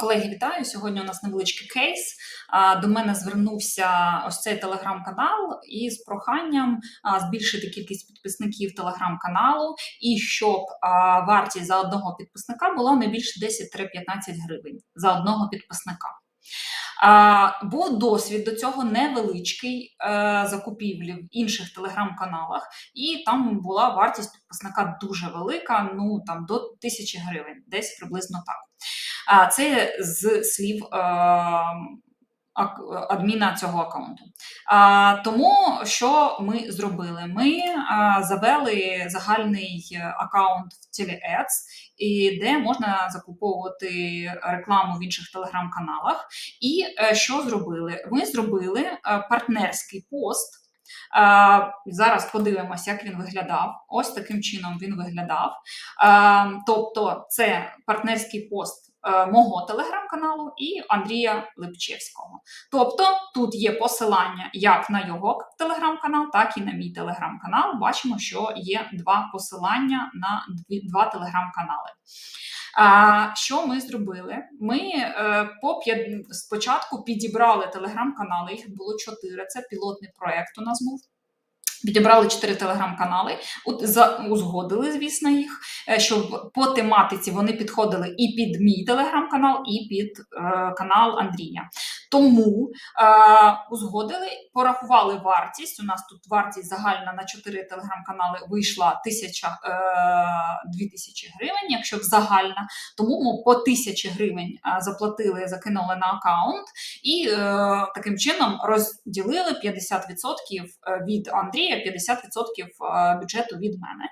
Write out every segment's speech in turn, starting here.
Колеги, вітаю! Сьогодні у нас невеличкий кейс. До мене звернувся ось цей телеграм-канал із проханням збільшити кількість підписників телеграм-каналу і щоб вартість за одного підписника була не більше 10-15 гривень за одного підписника. Був досвід до цього невеличкий е, закупівлі в інших телеграм-каналах, і там була вартість підписника дуже велика, ну там до тисячі гривень, десь приблизно так. А це з слів е, адміна цього аккаунту. Тому що ми зробили? Ми завели загальний аккаунт в TeleAds, і де можна закуповувати рекламу в інших телеграм-каналах. І е, що зробили? Ми зробили е, партнерський пост. Зараз подивимося, як він виглядав. Ось таким чином він виглядав. Тобто, це партнерський пост мого телеграм-каналу і Андрія Липчевського. Тобто, тут є посилання як на його телеграм-канал, так і на мій телеграм-канал. Бачимо, що є два посилання на два телеграм-канали. А, що ми зробили? Ми е, по спочатку підібрали телеграм-канали, їх було чотири. Це пілотний проєкт у нас був. Підібрали чотири телеграм-канали, узгодили, звісно, їх, е, щоб по тематиці вони підходили і під мій телеграм-канал, і під е, канал Андрія. Тому е, узгодили, порахували вартість. У нас тут вартість загальна на чотири телеграм-канали вийшла тисяча е, тисячі гривень, якщо загальна. Тому ми по тисячі гривень е, заплатили, закинули на аккаунт і е, таким чином розділили 50% від Андрія, 50% е, бюджету від мене.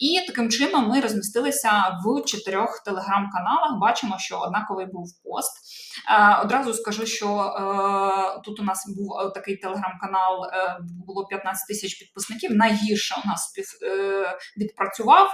І таким чином ми розмістилися в чотирьох телеграм-каналах. Бачимо, що однаковий був пост. Е, Одразу скажу, що е, тут у нас був е, такий телеграм-канал, е, було 15 тисяч підписників. Найгірше у нас відпрацював.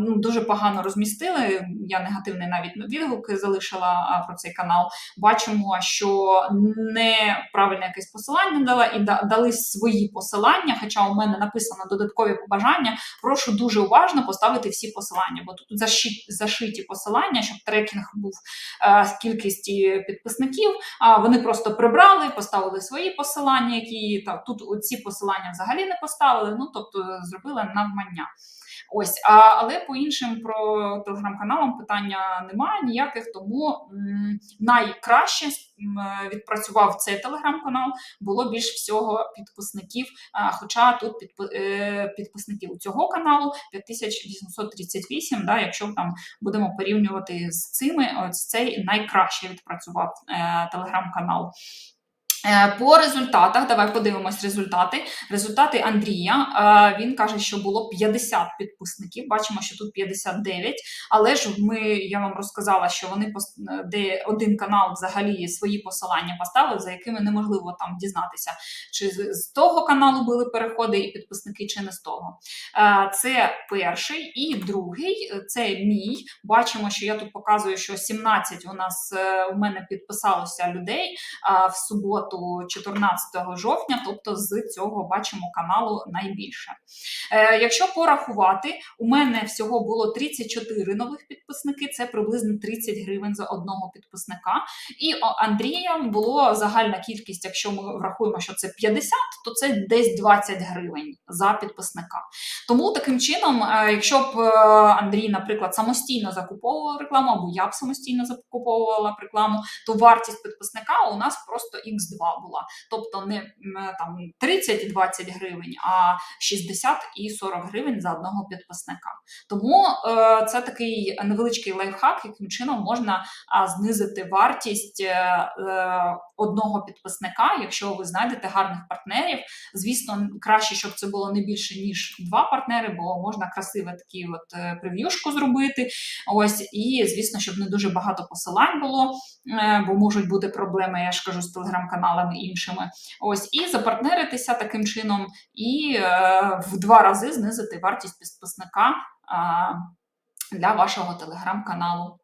Ну, дуже погано розмістили. Я негативний навіть відгук залишила про цей канал. Бачимо, що неправильне якесь посилання дала і да- дали свої посилання. Хоча у мене написано додаткові побажання. Прошу дуже уважно поставити всі посилання, бо тут заши- зашиті посилання, щоб трекінг був з кількості підписників. А вони просто прибрали, поставили свої посилання, які та тут ці посилання взагалі не поставили. Ну тобто зробили навмання. Ось, а, але по іншим про телеграм-каналам питання немає ніяких, тому м, найкраще м, відпрацював цей телеграм-канал. Було більш всього підписників. А, хоча тут підпи- е, підписників цього каналу 5838, да, якщо там будемо порівнювати з цими, ось цей найкраще відпрацював е, телеграм-канал. Е, По результатах, давай подивимось результати. Результати Андрія. е, Він каже, що було 50 підписників. Бачимо, що тут 59. Але ж ми, я вам розказала, що вони е, де один канал взагалі свої посилання поставив, за якими неможливо там дізнатися, чи з того каналу були переходи і підписники, чи не з того. Це перший і другий. Це мій. Бачимо, що я тут показую, що 17 у нас у мене підписалося людей в суботу, 14 жовтня, тобто з цього бачимо каналу найбільше. Е, якщо порахувати, у мене всього було 34 нових підписники, це приблизно 30 гривень за одного підписника. І Андрія було загальна кількість, якщо ми врахуємо, що це 50, то це десь 20 гривень за підписника. Тому таким чином, е, якщо б е, Андрій, наприклад, самостійно закуповував рекламу, або я б самостійно закуповувала рекламу, то вартість підписника у нас просто X2 була. Тобто не там 30 і 20 гривень, а 60 і 40 гривень за одного підписника. Тому е, це такий невеличкий лайфхак, яким чином можна знизити вартість одного підписника, якщо ви знайдете гарних партнерів. Звісно, краще, щоб це було не більше ніж два партнери, бо можна красиве такі от е, прев'юшку зробити. Ось і звісно, щоб не дуже багато посилань було, е, бо можуть бути проблеми, я ж кажу, з телеграм-каналами іншими. Ось і запартнеритися таким чином, і е, в два рази знизити вартість підписника для вашого телеграм-каналу.